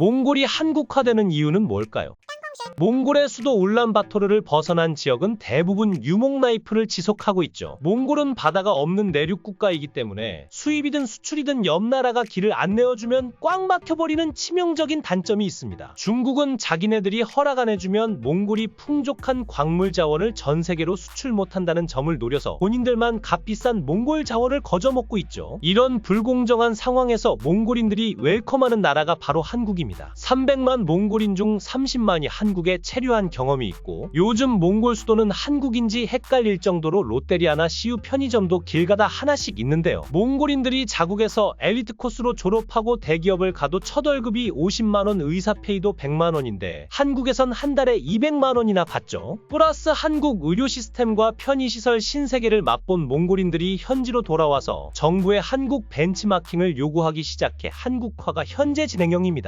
몽골이 한국화되는 이유는 뭘까요? 몽골의 수도 울란바토르를 벗어난 지역은 대부분 유목 나이프를 지속하고 있죠. 몽골은 바다가 없는 내륙 국가이기 때문에 수입이든 수출이든 옆 나라가 길을 안 내어주면 꽉 막혀버리는 치명적인 단점이 있습니다. 중국은 자기네들이 허락 안 해주면 몽골이 풍족한 광물 자원을 전 세계로 수출 못한다는 점을 노려서 본인들만 값비싼 몽골 자원을 거저먹고 있죠. 이런 불공정한 상황에서 몽골인들이 웰컴하는 나라가 바로 한국입니다. 300만 몽골인 중 30만이 한국에 체류한 경험이 있고 요즘 몽골 수도는 한국인지 헷갈릴 정도로 롯데리아나 CU 편의점도 길 가다 하나씩 있는데요. 몽골인들이 자국에서 엘리트 코스로 졸업하고 대기업을 가도 첫 월급이 50만 원, 의사 페이도 100만 원인데 한국에선 한 달에 200만 원이나 받죠. 플러스 한국 의료 시스템과 편의시설 신세계를 맛본 몽골인들이 현지로 돌아와서 정부의 한국 벤치마킹을 요구하기 시작해 한국화가 현재 진행형입니다.